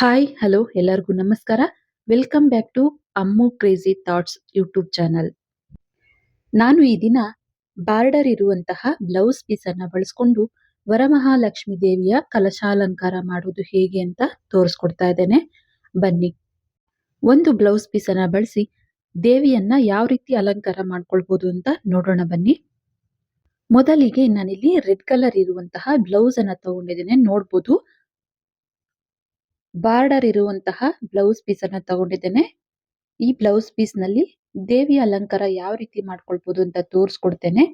Hi hello ಎಲ್ಲರಿಗೂ ನಮಸ್ಕಾರ. Welcome back to Ammu crazy thoughts YouTube channel ನಾನು ಈ ದಿನ ಬಾರ್ಡರ್ ಇರುವಂತಹ ಬ್ಲೌಸ್ ಪೀಸ್ ಅನ್ನ ಬಳಸ್ಕೊಂಡು ವರಮಹಾಲಕ್ಷ್ಮಿ ದೇವಿಯ ಕಲಶಾಲಂಕಾರ ಮಾಡುವುದು ಹೇಗೆ ಅಂತ ತೋರಿಸ್ಕೊಡ್ತಾ ಇದ್ದೇನೆ. ಬನ್ನಿ. ಒಂದು ಬ್ಲೌಸ್ ಪೀಸ್ ಅನ್ನ ಬಳಸಿ ದೇವಿಯನ್ನ ಯಾವ ರೀತಿ ಅಲಂಕಾರ ಮಾಡ್ಕೊಳ್ಬಹುದು ಅಂತ ನೋಡೋಣ ಬನ್ನಿ. ಮೊದಲಿಗೆ ನಾನಿಲ್ಲಿ ರೆಡ್ ಕಲರ್ ಇರುವಂತಹ ಬ್ಲೌಸ್ ಅನ್ನ ತಗೊಂಡಿದ್ದೇನೆ. ನೋಡ್ಬೋದು. ಬಾರ್ಡರ್ ಇರುವಂತಹ ಬ್ಲೌಸ್ ಪೀಸ್ ಅನ್ನ ತಗೊಂಡಿದ್ದೇನೆ. ಈ ಬ್ಲೌಸ್ ಪೀಸ್ನಲ್ಲಿ ದೇವಿ ಅಲಂಕಾರ ಯಾವ ರೀತಿ ಮಾಡ್ಕೊಳ್ಬಹುದು ಅಂತ ತೋರಿಸ್ಕೊಡ್ತೇನೆ.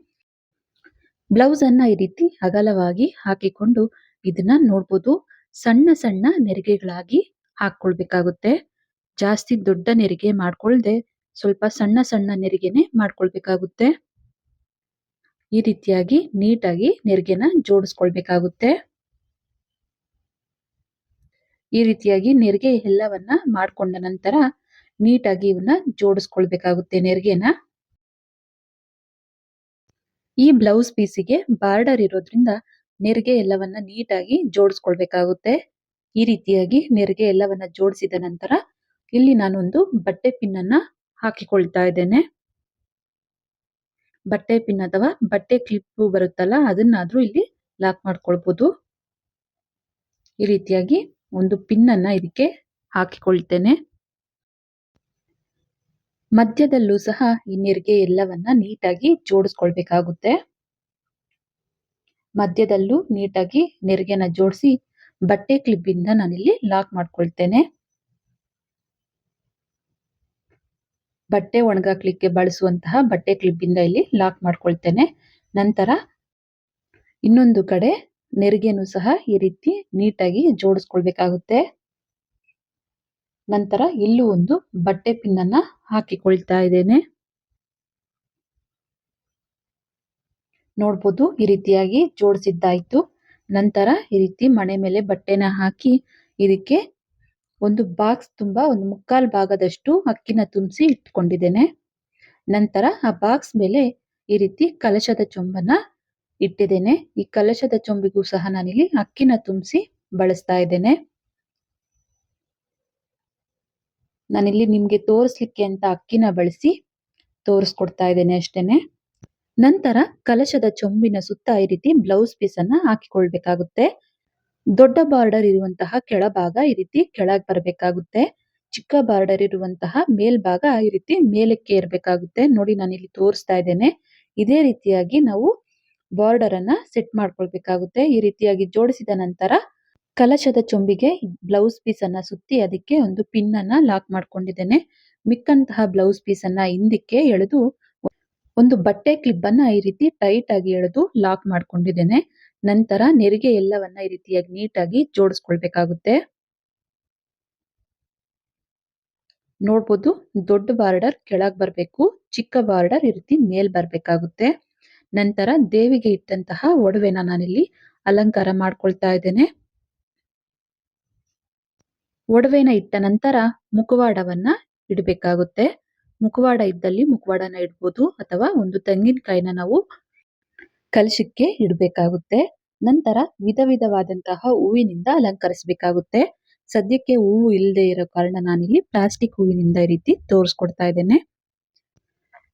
ಬ್ಲೌಸ್ ಅನ್ನ ಈ ರೀತಿ ಅಗಲವಾಗಿ ಹಾಕಿಕೊಂಡು ಇದನ್ನ ನೋಡ್ಬೋದು. ಸಣ್ಣ ಸಣ್ಣ ನೆರಿಗೆಗಳಾಗಿ ಹಾಕೊಳ್ಬೇಕಾಗುತ್ತೆ. ಜಾಸ್ತಿ ದೊಡ್ಡ ನೆರಿಗೆ ಮಾಡ್ಕೊಳ್ದೆ ಸ್ವಲ್ಪ ಸಣ್ಣ ಸಣ್ಣ ನೆರಿಗೆನೆ ಮಾಡ್ಕೊಳ್ಬೇಕಾಗುತ್ತೆ. ಈ ರೀತಿಯಾಗಿ ನೀಟಾಗಿ ನೆರಿಗೆನ ಜೋಡಿಸ್ಕೊಳ್ಬೇಕಾಗುತ್ತೆ. ಈ ರೀತಿಯಾಗಿ ನೆರಿಗೆ ಎಲ್ಲವನ್ನ ಮಾಡ್ಕೊಂಡ ನಂತರ ನೀಟಾಗಿ ಇವನ್ನ ಜೋಡಿಸ್ಕೊಳ್ಬೇಕಾಗುತ್ತೆ ನೆರಿಗೆನ. ಈ ಬ್ಲೌಸ್ ಪೀಸಿಗೆ ಬಾರ್ಡರ್ ಇರೋದ್ರಿಂದ ನೆರಿಗೆ ಎಲ್ಲವನ್ನ ನೀಟಾಗಿ ಜೋಡಿಸ್ಕೊಳ್ಬೇಕಾಗುತ್ತೆ. ಈ ರೀತಿಯಾಗಿ ನೆರಿಗೆ ಎಲ್ಲವನ್ನ ಜೋಡಿಸಿದ ನಂತರ ಇಲ್ಲಿ ನಾನೊಂದು ಬಟ್ಟೆ ಪಿನ್ ಅನ್ನ ಹಾಕಿಕೊಳ್ತಾ ಇದ್ದೇನೆ. ಬಟ್ಟೆ ಪಿನ್ ಅಥವಾ ಬಟ್ಟೆ ಕ್ಲಿಪ್ ಬರುತ್ತಲ್ಲ ಅದನ್ನಾದ್ರೂ ಇಲ್ಲಿ ಲಾಕ್ ಮಾಡ್ಕೊಳ್ಬಹುದು ಈ ರೀತಿಯಾಗಿ ಒಂದು ಪಿನ್ ಅನ್ನ ಇದಕ್ಕೆ ಹಾಕಿಕೊಳ್ತೇನೆ. ಮಧ್ಯದಲ್ಲೂ ಸಹ ಈ ನೆರಿಗೆ ಎಲ್ಲವನ್ನ ನೀಟಾಗಿ ಜೋಡಿಸ್ಕೊಳ್ಬೇಕಾಗುತ್ತೆ. ಮಧ್ಯದಲ್ಲೂ ನೀಟಾಗಿ ನೆರಿಗೆನ ಜೋಡಿಸಿ ಬಟ್ಟೆ ಕ್ಲಿಪ್ ಇಂದ ನಾನಿಲ್ಲಿ ಲಾಕ್ ಮಾಡ್ಕೊಳ್ತೇನೆ. ಬಟ್ಟೆ ಒಣಗಾಕ್ಲಿಕ್ಕೆ ಬಳಸುವಂತಹ ಬಟ್ಟೆ ಕ್ಲಿಪ್ ಇಂದ ಇಲ್ಲಿ ಲಾಕ್ ಮಾಡ್ಕೊಳ್ತೇನೆ. ನಂತರ ಇನ್ನೊಂದು ಕಡೆ ನೆರಿಗೆನು ಸಹ ಈ ರೀತಿ ನೀಟಾಗಿ ಜೋಡಿಸ್ಕೊಳ್ಬೇಕಾಗುತ್ತೆ. ನಂತರ ಇಲ್ಲೂ ಒಂದು ಬಟ್ಟೆ ಪಿನ್ ಅನ್ನ ಹಾಕಿಕೊಳ್ತಾ ಇದ್ದೇನೆ. ನೋಡ್ಬೋದು ಈ ರೀತಿಯಾಗಿ ಜೋಡಿಸಿದ್ದಾಯ್ತು. ನಂತರ ಈ ರೀತಿ ಮಣೆ ಮೇಲೆ ಬಟ್ಟೆನ ಹಾಕಿ ಇದಕ್ಕೆ ಒಂದು ಬಾಕ್ಸ್ ತುಂಬಾ, ಒಂದು ಮುಕ್ಕಾಲು ಭಾಗದಷ್ಟು ಅಕ್ಕಿನ ತುಂಬಿಸಿ ಇಟ್ಕೊಂಡಿದ್ದೇನೆ. ನಂತರ ಆ ಬಾಕ್ಸ್ ಮೇಲೆ ಈ ರೀತಿ ಕಲಶದ ಚೊಂಬನ್ನ ಇಟ್ಟಿದ್ದೇನೆ. ಈ ಕಲಶದ ಚೊಂಬಿಗೂ ಸಹ ನಾನಿಲ್ಲಿ ಅಕ್ಕಿನ ತುಂಬಿಸಿ ಬಳಸ್ತಾ ಇದ್ದೇನೆ. ನಾನಿಲ್ಲಿ ನಿಮ್ಗೆ ತೋರಿಸ್ಲಿಕ್ಕೆ ಅಂತ ಅಕ್ಕಿನ ಬಳಸಿ ತೋರಿಸ್ಕೊಡ್ತಾ ಇದ್ದೇನೆ ಅಷ್ಟೇನೆ. ನಂತರ ಕಲಶದ ಚೊಂಬಿನ ಸುತ್ತ ಈ ರೀತಿ ಬ್ಲೌಸ್ ಪೀಸ್ ಅನ್ನ ಹಾಕಿಕೊಳ್ಬೇಕಾಗುತ್ತೆ. ದೊಡ್ಡ ಬಾರ್ಡರ್ ಇರುವಂತಹ ಕೆಳಭಾಗ ಈ ರೀತಿ ಕೆಳಗೆ ಬರಬೇಕಾಗುತ್ತೆ. ಚಿಕ್ಕ ಬಾರ್ಡರ್ ಇರುವಂತಹ ಮೇಲ್ಭಾಗ ಈ ರೀತಿ ಮೇಲಕ್ಕೆ ಇರಬೇಕಾಗುತ್ತೆ ನೋಡಿ ನಾನಿಲ್ಲಿ ತೋರಿಸ್ತಾ ಇದ್ದೇನೆ. ಇದೇ ರೀತಿಯಾಗಿ ನಾವು ಬಾರ್ಡರ್ ಅನ್ನ ಸೆಟ್ ಮಾಡ್ಕೊಳ್ಬೇಕಾಗುತ್ತೆ. ಈ ರೀತಿಯಾಗಿ ಜೋಡಿಸಿದ ನಂತರ ಕಲಶದ ಚೊಂಬಿಗೆ ಬ್ಲೌಸ್ ಪೀಸ್ ಅನ್ನ ಸುತ್ತಿ ಅದಕ್ಕೆ ಒಂದು ಪಿನ್ ಅನ್ನ ಲಾಕ್ ಮಾಡ್ಕೊಂಡಿದ್ದೇನೆ. ಮಿಕ್ಕಂತಹ ಬ್ಲೌಸ್ ಪೀಸ್ ಅನ್ನ ಹಿಂದಕ್ಕೆ ಎಳೆದು ಒಂದು ಬಟ್ಟೆ ಕ್ಲಿಪ್ ಅನ್ನ ಈ ರೀತಿ ಟೈಟ್ ಆಗಿ ಎಳೆದು ಲಾಕ್ ಮಾಡ್ಕೊಂಡಿದ್ದೇನೆ. ನಂತರ ನೆರಿಗೆ ಎಲ್ಲವನ್ನ ಈ ರೀತಿಯಾಗಿ ನೀಟಾಗಿ ಜೋಡಿಸ್ಕೊಳ್ಬೇಕಾಗುತ್ತೆ. ನೋಡ್ಬೋದು ದೊಡ್ಡ ಬಾರ್ಡರ್ ಕೆಳಗ್ ಬರ್ಬೇಕು, ಚಿಕ್ಕ ಬಾರ್ಡರ್ ಈ ರೀತಿ ಮೇಲ್ ಬರ್ಬೇಕಾಗುತ್ತೆ. ನಂತರ ದೇವಿಗೆ ಇಟ್ಟಂತಹ ಒಡವೆನ ನಾನಿಲ್ಲಿ ಅಲಂಕಾರ ಮಾಡ್ಕೊಳ್ತಾ ಇದ್ದೇನೆ. ಒಡವೆನ ಇಟ್ಟ ನಂತರ ಮುಖವಾಡವನ್ನ ಇಡಬೇಕಾಗುತ್ತೆ. ಮುಖವಾಡ ಇದ್ದಲ್ಲಿ ಮುಖವಾಡನ ಇಡ್ಬೋದು ಅಥವಾ ಒಂದು ತೆಂಗಿನಕಾಯಿನ ನಾವು ಕಲಶಕ್ಕೆ ಇಡಬೇಕಾಗುತ್ತೆ. ನಂತರ ವಿಧ ವಿಧವಾದಂತಹ ಹೂವಿನಿಂದ ಅಲಂಕರಿಸಬೇಕಾಗುತ್ತೆ. ಸದ್ಯಕ್ಕೆ ಹೂವು ಇಲ್ಲದೆ ಇರೋ ಕಾರಣ ನಾನಿಲ್ಲಿ ಪ್ಲಾಸ್ಟಿಕ್ ಹೂವಿನಿಂದ ಈ ರೀತಿ ತೋರಿಸ್ಕೊಡ್ತಾ ಇದ್ದೇನೆ.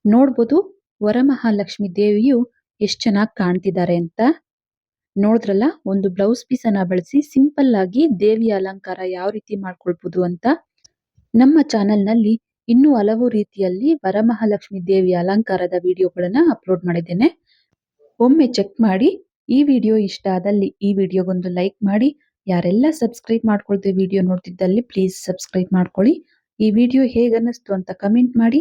ನೋಡ್ಬೋದು ವರಮಹಾಲಕ್ಷ್ಮಿ ದೇವಿಯು ಎಷ್ಟು ಚೆನ್ನಾಗಿ ಕಾಣ್ತಿದ್ದಾರೆ ಅಂತ ನೋಡಿದ್ರಲ್ಲ? ಒಂದು ಬ್ಲೌಸ್ ಪೀಸ್ ಅನ್ನ ಬಳಸಿ ಸಿಂಪಲ್ ಆಗಿ ದೇವಿಯ ಅಲಂಕಾರ ಯಾವ ರೀತಿ ಮಾಡ್ಕೊಳ್ಬಹುದು ಅಂತ ನಮ್ಮ ಚಾನೆಲ್ನಲ್ಲಿ ಇನ್ನೂ ಹಲವು ರೀತಿಯಲ್ಲಿ ವರಮಹಾಲಕ್ಷ್ಮಿ ದೇವಿಯ ಅಲಂಕಾರದ ವಿಡಿಯೋಗಳನ್ನ ಅಪ್ಲೋಡ್ ಮಾಡಿದ್ದೇನೆ. ಒಮ್ಮೆ ಚೆಕ್ ಮಾಡಿ. ಈ ವಿಡಿಯೋ ಇಷ್ಟ ಆದಲ್ಲಿ ಈ ವಿಡಿಯೋಗೊಂದು ಲೈಕ್ ಮಾಡಿ. ಯಾರೆಲ್ಲ ಸಬ್ಸ್ಕ್ರೈಬ್ ಮಾಡ್ಕೊಳ್ತೀವಿ ವಿಡಿಯೋ ನೋಡ್ತಿದ್ದಲ್ಲಿ ಪ್ಲೀಸ್ ಸಬ್ಸ್ಕ್ರೈಬ್ ಮಾಡ್ಕೊಳ್ಳಿ. ಈ ವಿಡಿಯೋ ಹೇಗನ್ನಿಸ್ತು ಅಂತ ಕಮೆಂಟ್ ಮಾಡಿ.